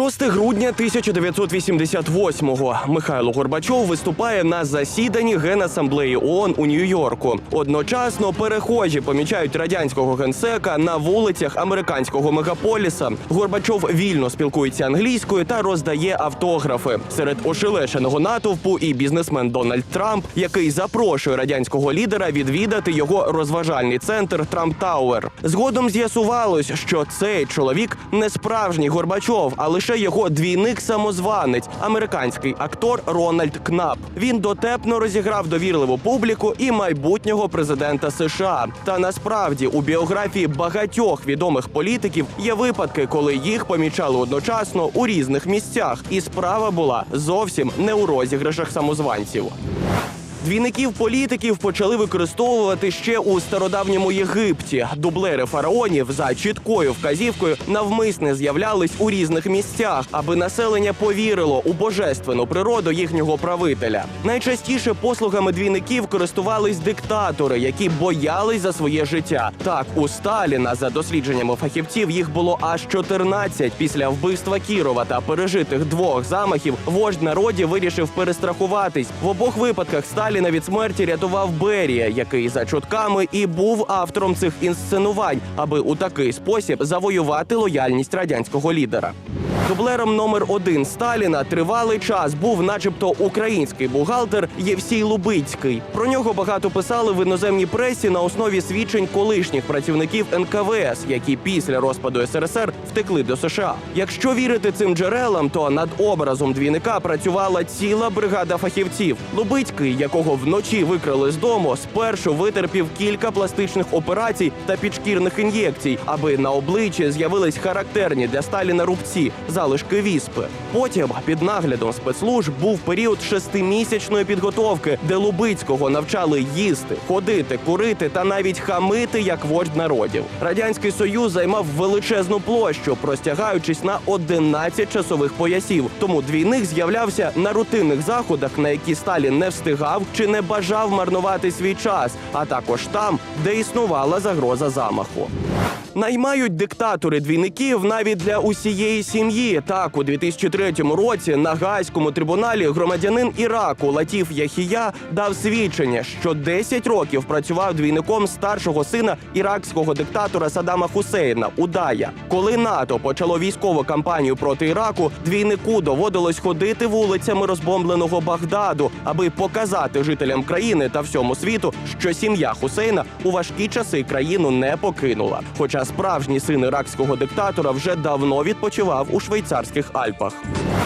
6 грудня 1988-го Михайло Горбачов виступає на засіданні Генасамблеї ООН у Нью-Йорку. Одночасно перехожі помічають радянського генсека на вулицях американського мегаполіса. Горбачов вільно спілкується англійською та роздає автографи. Серед ошелешеного натовпу і бізнесмен Дональд Трамп, який запрошує радянського лідера відвідати його розважальний центр Трамп Тауер. Згодом з'ясувалось, що цей чоловік не справжній Горбачов, а лише його двійник-самозванець, американський актор Рональд Кнап. Він дотепно розіграв довірливу публіку і майбутнього президента США. Та насправді у біографії багатьох відомих політиків є випадки, коли їх помічали одночасно у різних місцях, і справа була зовсім не у розіграшах самозванців. Двійників політиків почали використовувати ще у стародавньому Єгипті. Дублери фараонів за чіткою вказівкою навмисне з'являлись у різних місцях, аби населення повірило у божественну природу їхнього правителя. Найчастіше послугами двійників користувались диктатори, які боялись за своє життя. Так, у Сталіна, за дослідженнями фахівців, їх було аж 14. Після вбивства Кірова та пережитих двох замахів вождь народів вирішив перестрахуватись. В обох випадках Сталіна від смерті рятував Берія, який за чутками і був автором цих інсценувань, аби у такий спосіб завоювати лояльність радянського лідера. Дублером номер один Сталіна тривалий час був, начебто, український бухгалтер Євсій Лубицький. Про нього багато писали в іноземній пресі на основі свідчень колишніх працівників НКВС, які після розпаду СРСР втекли до США. Якщо вірити цим джерелам, то над образом двійника працювала ціла бригада фахівців. Лубицький, якого вночі викрали з дому, спершу витерпів кілька пластичних операцій та підшкірних ін'єкцій, аби на обличчі з'явились характерні для Сталіна рубці, залишки віспи. Потім під наглядом спецслужб був період шестимісячної підготовки, де Лубицького навчали їсти, ходити, курити та навіть хамити як вождь народів. Радянський Союз займав величезну площу, простягаючись на 11 часових поясів. Тому двійник з'являвся на рутинних заходах, на які Сталін не встигав чи не бажав марнувати свій час, а також там, де існувала загроза замаху. Наймають диктатори двійників навіть для усієї сім'ї. Так, у 2003 році на Гаазькому трибуналі громадянин Іраку Латіф Яхія дав свідчення, що 10 років працював двійником старшого сина іракського диктатора Саддама Хусейна Удая. Коли НАТО почало військову кампанію проти Іраку, двійнику доводилось ходити вулицями розбомбленого Багдаду, аби показати жителям країни та всьому світу, що сім'я Хусейна у важкі часи країну не покинула. Хоча справжній син іракського диктатора вже давно відпочивав у швейцарських Альпах.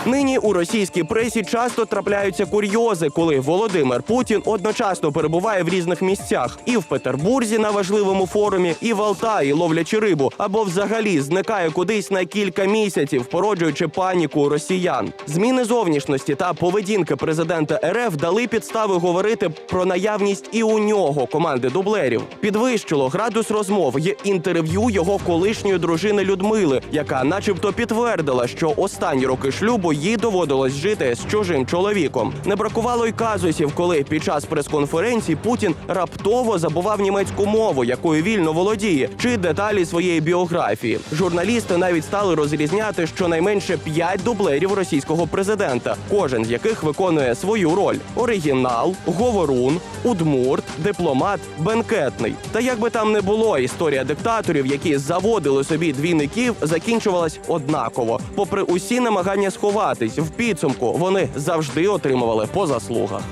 Нині у російській пресі часто трапляються курйози, коли Володимир Путін одночасно перебуває в різних місцях і в Петербурзі на важливому форумі, і в Алтаї ловлячи рибу, або взагалі зникає кудись на кілька місяців, породжуючи паніку росіян. Зміни зовнішності та поведінки президента РФ дали підстави говорити про наявність і у нього команди дублерів. Підвищило градус розмов є інтерв'ю його колишньої дружини Людмили, яка, начебто, підтвердила, що останні роки шлюбу їй доводилось жити з чужим чоловіком. Не бракувало й казусів, коли під час прес-конференції Путін раптово забував німецьку мову, якою вільно володіє, чи деталі своєї біографії. Журналісти навіть стали розрізняти щонайменше п'ять дублерів російського президента, кожен з яких виконує свою роль: оригінал, говорун, удмурт, дипломат, бенкетний. Та як би там не було, історія диктаторів, які заводили собі двійників, закінчувалась однаково. Попри усі намагання сховатись, в підсумку вони завжди отримували по заслугах.